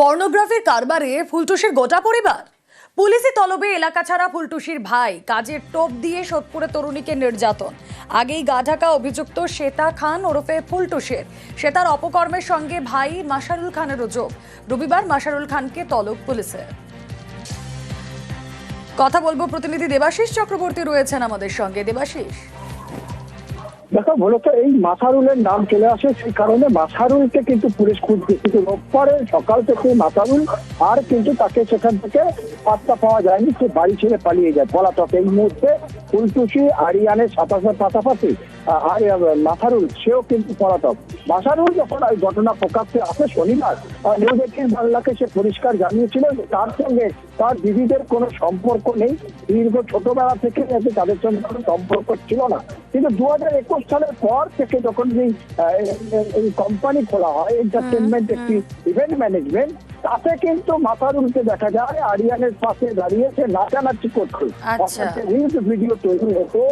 পর্নোগ্রাফির কারবারে ফুলটুসির গোটা পরিবার। পুলিশি তলবে এলাকা ছাড়া ফুলটুসির ভাই, কাজের টোপ দিয়ে সোদপুরে তরুণীকে নির্যাতন। আগেই গা ঢাকা অভিযুক্ত শ্বেতা খান ওরফে ফুলটুসের। শ্বেতার অপকর্মের সঙ্গে ভাই মাসারুল খানের যোগ। রবিবার মাসারুল খানকে তলব পুলিশের কথা বলব প্রতিনিধি দেবাশিস চক্রবর্তী রয়েছেন আমাদের সঙ্গে। দেবাশিস। দেখো, মূলত এই মাসারুলের নাম চলে আসে সেই কারণে মাসারুলকে কিন্তু পুলিশ খুঁজছে কিন্তু রোববারে সকাল থেকে মাসারুল আর কিন্তু তাকে সেখান থেকে পাত্তা পাওয়া যায়নি, সে বাড়ি ছেড়ে পালিয়ে যায়। পলাতক এই মুহূর্তে ফুলটুসি আরিয়ানের সাতাশের পাশাপাশি আর আহ, সেও কিন্তু পলাতক মাসারুল যখন এই ঘটনা প্রকাশ্যে আসে শনিবার নিউজ এইটিন বাংলাকে সে পরিষ্কার জানিয়েছিল তার সঙ্গে তার দিদিদের কোনো সম্পর্ক নেই। দীর্ঘ ছোটবেলা থেকে তাদের সঙ্গে কোনো সম্পর্ক ছিল না। কিন্তু দু হাজার একুশ সালের পর থেকে যখন এই কোম্পানি খোলা হয় এন্টারটেনমেন্ট একটি ইভেন্ট ম্যানেজমেন্ট তাতে কিন্তু মাথারুলকে দেখা যায় আরিয়ানের পাশে দাঁড়িয়ে সে নাচানাচি করছে। রিলস ভিডিও তৈরি হতো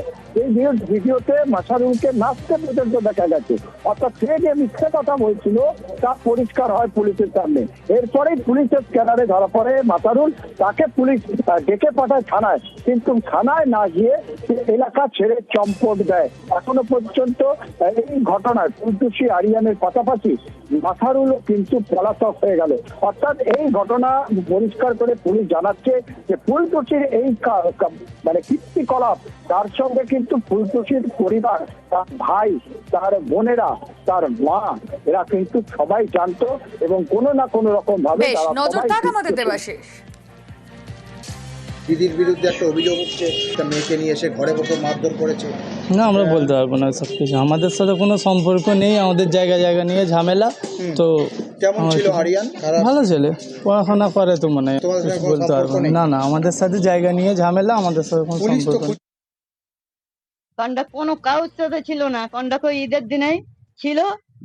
এই রিলস ভিডিওতে মাসারুলকে নাচতে পর্যন্ত দেখা গেছে। অর্থাৎ সে যে মিথ্যে কথা বলছিল তা পরিষ্কার হয় পুলিশের সামনে। এরপরেই পুলিশের স্ক্যানারে ধরা পড়ে মাসারুল তাকে পুলিশ ডেকে পাঠায় থানায়। কিন্তু থানায় না গিয়ে সে এলাকা ছেড়ে চম্পট দেয়। এখনও পর্যন্ত এই ঘটনায় ফুলটুসি আরিয়ানের পাশাপাশি মাথারুলও কিন্তু পলাতক হয়ে গেল। অর্থাৎ এই ঘটনা পরিষ্কার করে পুলিশ জানাচ্ছে যে ফুলটুসির এই মানে কীর্তিকলাপ তার সঙ্গে কিন্তু ফুলটুসির পরিবার তার ভাই তার বোনেরা তার মা এরা কিন্তু সবাই জানতো এবং কোনো না কোনো রকম ভাবে নজর থাক আমাদের দেবাশিস দিদির বিরুদ্ধে একটা অভিযোগ উঠছে একটা মেয়েকে নিয়ে এসে ঘরে বসে মারধর করেছে। না আমরা বলতে পারব না সব কিছু আমাদের সাথে কোনো সম্পর্ক নেই আমাদের জায়গা জায়গা নিয়ে ঝামেলা। তো কেমন ছিল আরিয়ান? খারাপ? ভালো ছেলে। পড়াশোনা করে তো মনে তোমাদের সাথে কোনো বলতে পারব সম্পর্ক না। নেই? না না আমাদের সাথে জায়গা নিয়ে ঝামেলা আমাদের সাথে কোনো পুলিশ তো সম্পর্ক নেই। কোনো সাথে ছিল না। কন্ডাক্ট ওই ঈদের দিনেই ছিল।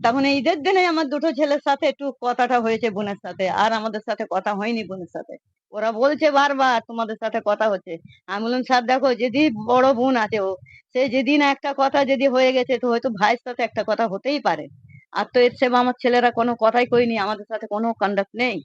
তখন এই ঈদের দিনে আমার দুটো ছেলের সাথে একটু কথাটা হয়েছে বোনের সাথে আর আমাদের সাথে কথা হয়নি বোনের সাথে। ওরা বলছে বারবার তোমাদের সাথে কথা হচ্ছে। আমি বললাম স্যার দেখো যদি বড় বোন আছে ও সে যেদিন একটা কথা যদি হয়ে গেছে তো হয়তো ভাইয়ের সাথে একটা কথা হতেই পারে। আর তো এর সেবা আমার ছেলেরা কোনো কথাই কইনি আমাদের সাথে কোনো কন্ডাক্ট নেই।